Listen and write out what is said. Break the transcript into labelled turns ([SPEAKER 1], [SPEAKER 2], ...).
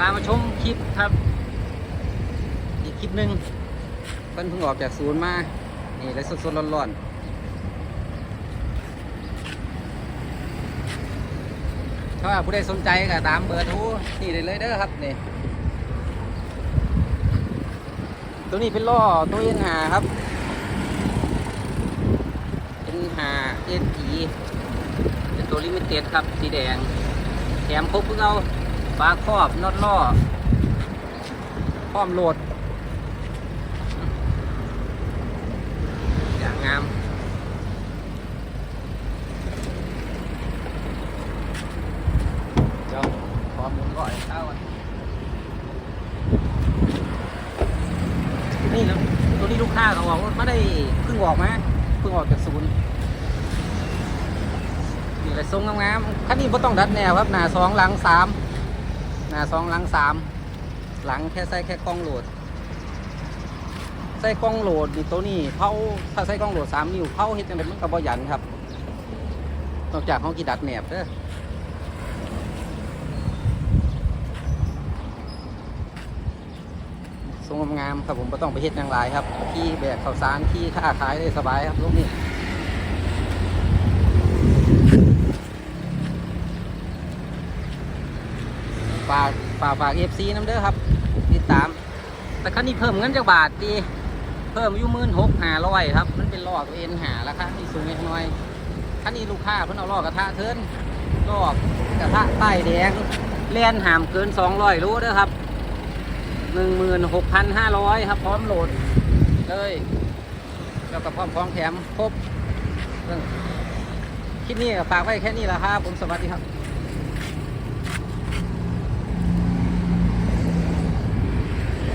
[SPEAKER 1] ตามมาชมคลิปครับ อีกคลิปหนึ่งเพิ่นเพิ่งออกจากศูนย์มา นี่เลยสดๆร้อนๆถ้าผู้ใดสนใจก็ตามเบอร์ทูนี่ได้เลยเด้อครับนี่ตัวนี้เป็นล่อตัวเอ็นหาครับเอ็นหาเอ็นอีเป็นตัวลิมิเต็ดครับสีแดงแถมครบเพิ่งเอา ฝาครอบน็อตล้อพร้อมโหลด อย่างงามเดี๋ยวขอหมุนก่อนเข้าก่อนนี่แล้วตัวนี้ลูกค้าเขาบอกว่าไม่ได้เพิ่งออกมาเพิ่งออกจากศูนย์นี่เลยทรงงามๆคันนี้ไ่ต้องดัดแนวครับ หน้าสองหลังสาม หน้าสองหลังสามหลังแค่ใส่แค่กล้องโหลด ใส่กล้องโหลดนี่ตัวนี้เผาถ้าใส่กล้องโหลดสามนิ้วเผาเฮ็ดจังไดมันก็บ่หยันครับนอกจากเขากีดัดแหนบเด้อทรงงามครับผมบ่ต้องไปเฮ็ดอย่างไรครับขี่แบกข้าวสารขี่ค้าขายได้สบายครับลูกนี้ ฝากฝากฝากเอฟซีน้ำเด้อครับติดตาม แต่คันนี้เพิ่มเงินจากบาทดีเพิ่มอยู่มื่นหกหาร้อยครับ มันเป็นลอกเอ็นหาราคาที่สูงเล็กน้อยคันนี้ลูกค้าเพิ่นเอาลอกกระทะเทินลอกกระทะใต้แดงเลียนหามเกินสองร้อยรู้เด้อครับหนึ่งหมื่นหกพันห้าร้อยครับ พร้อมโหลดเลยแล้วก็พร้อมของแถมครบคลิปนี้ฝากไว้แค่นี้แหละครับ ผมสวัสดีครับ